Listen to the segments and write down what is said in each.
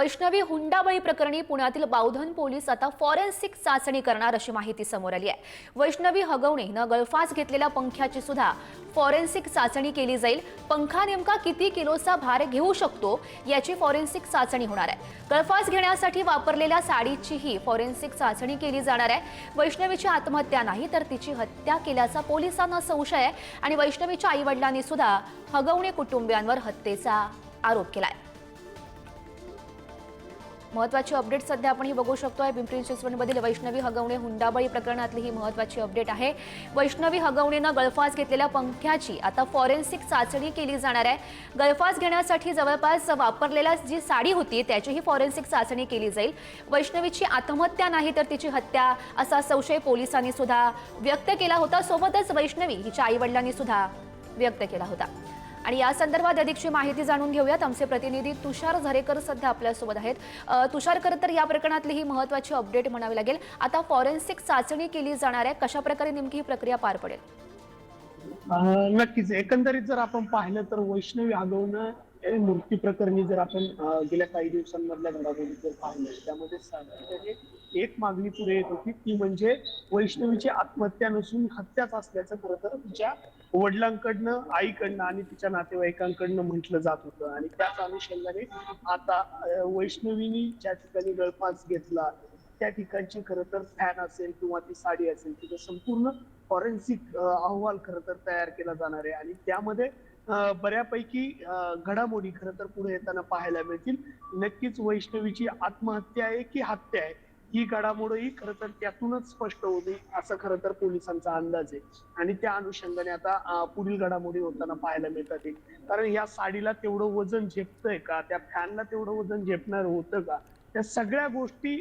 वैष्णवी हुंडाबळी प्रकरणी पुण्यातील बावधन पोलीस आता फॉरेन्सिक चाचणी करणार अशी माहिती समोर आली आहे. वैष्णवी हगवणे न गळफास घेतलेल्या पंख्याची सुद्धा फॉरेन्सिक चाचणी केली जाईल. पंखा नेमका किती किलोचा भार घेऊ शकतो याची फॉरेन्सिक चाचणी होणार आहे. गळफास घेण्यासाठी वापरलेल्या साडीचीही फॉरेन्सिक चाचणी केली जाणार आहे. वैष्णवीची आत्महत्या नाही तर तिची हत्या केल्याचा पोलिसांना संशय आहे आणि वैष्णवीच्या आईवडिलांनी सुद्धा हगवणे कुटुंबियांवर हत्येचा आरोप केलाय. महत्वाची अपडेट सध्या आपण ही बघू आहे. पिंपरी चिंचवडमधील वैष्णवी हगवणे हुंडाबळी प्रकरणातली ही महत्वाची अपडेट आहे. वैष्णवी हगवणेनं गळफास घेतलेल्या पंख्याची आता फॉरेन्सिक चाचणी केली जाणार आहे. गळफास घेण्यासाठी जवळपास वापरलेल्या जी साडी होती त्याचीही फॉरेन्सिक चाचणी केली जाईल. वैष्णवीची आत्महत्या नाही तर तिची हत्या असा संशय पोलिसांनी सुद्धा व्यक्त केला होता. सोबतच वैष्णवी हिच्या आईवडिलांनी सुद्धा व्यक्त केला होता. आणि या संदर्भात अधिकची माहिती जाणून घेऊयात. आमचे प्रतिनिधी तुषार झरेकर सध्या आपल्यासोबत आहेत. तुषार खरं तर या प्रकरणातली ही महत्वाची अपडेट म्हणावी लागेल. आता फॉरेन्सिक चाचणी केली जाणार आहे. कशा प्रकारे नेमकी ही प्रक्रिया पार पडेल? नक्कीच. एकंदरीत जर आपण पाहिलं तर वैष्णवी आगवणं मूर्ती प्रकरणी जर आपण गेल्या काही दिवसांमधल्या घडामोडी जर पाहिलं त्यामध्ये सातत्याने एक मागणी पुढे येत होती ती म्हणजे वैष्णवीची आत्महत्या नसून हत्याच असल्याचं खरं तर तिच्या वडिलांकडनं आईकडनं आणि तिच्या नातेवाईकांकडनं म्हटलं जात होतं. आणि त्याच अनुषंगाने आता वैष्णवीनी ज्या ठिकाणी गळफास घेतला त्या ठिकाणची खरं तर फॅन असेल किंवा ती साडी असेल तिथं संपूर्ण फॉरेन्सिक अहवाल खरं तर तयार केला जाणार आहे. आणि त्यामध्ये बऱ्यापैकी घडामोडी खरं तर पुढे येताना पाहायला मिळतील. नक्कीच वैष्णवीची आत्महत्या आहे की हत्या आहे ही घडामोडही खरं तर त्यातूनच स्पष्ट होती असं खरं तर पोलिसांचा अंदाज आहे. आणि त्या अनुषंगाने आता पुढील घडामोडी होताना पाहायला मिळतात कारण या साडीला तेवढं वजन झेपतंय का? त्या फॅनला तेवढं वजन झेपणार होतं का? त्या सगळ्या गोष्टी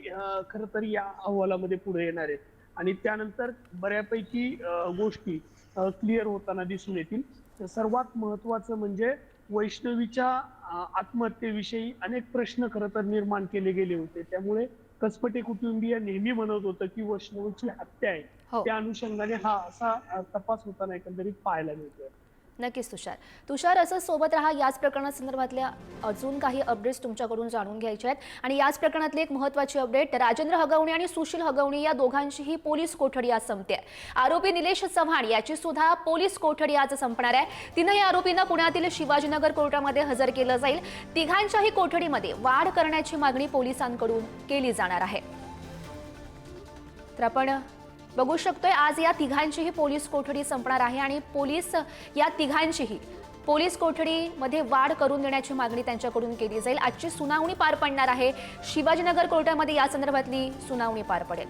खरं तर या अहवालामध्ये पुढे येणार आहेत. आणि त्यानंतर बऱ्यापैकी गोष्टी क्लिअर होताना दिसून येतील. तर सर्वात महत्वाचं म्हणजे वैष्णवीच्या आत्महत्येविषयी अनेक प्रश्न खरं तर निर्माण केले गेले होते. त्यामुळे कसपटे कुटुंबीय नेहमी म्हणत होतं की वैष्णवीची हत्या आहे. हो. त्या अनुषंगाने हा असा तपास होताना एकंदरीत पाहायला मिळतोय. नक्कीच तुषार. तुषार असं सोबत राहा याच प्रकरणासंदर्भातल्या अजून काही अपडेट्स तुमच्याकडून जाणून घ्यायचे आहेत. आणि याच प्रकरणातली एक महत्वाची अपडेट राजेंद्र हगवणे आणि सुशील हगवणे या दोघांचीही पोलीस कोठडी आज संपते आरोपी निलेश चव्हाण याची सुद्धा पोलीस कोठडी आज संपणार आहे. तीनही आरोपींना पुण्यातील शिवाजीनगर कोर्टामध्ये हजर केलं जाईल. तिघांच्याही कोठडीमध्ये वाढ करण्याची मागणी पोलिसांकडून केली जाणार आहे. तर आपण बघू शकतोय आज या तिघांचीही पोलीस कोठडी संपणार आहे आणि पोलीस या तिघांचीही पोलीस कोठडीमध्ये वाढ करून देण्याची मागणी त्यांच्याकडून केली जाईल. आजची सुनावणी पार पडणार आहे. शिवाजीनगर कोर्टामध्ये या संदर्भातली सुनावणी पार पडेल.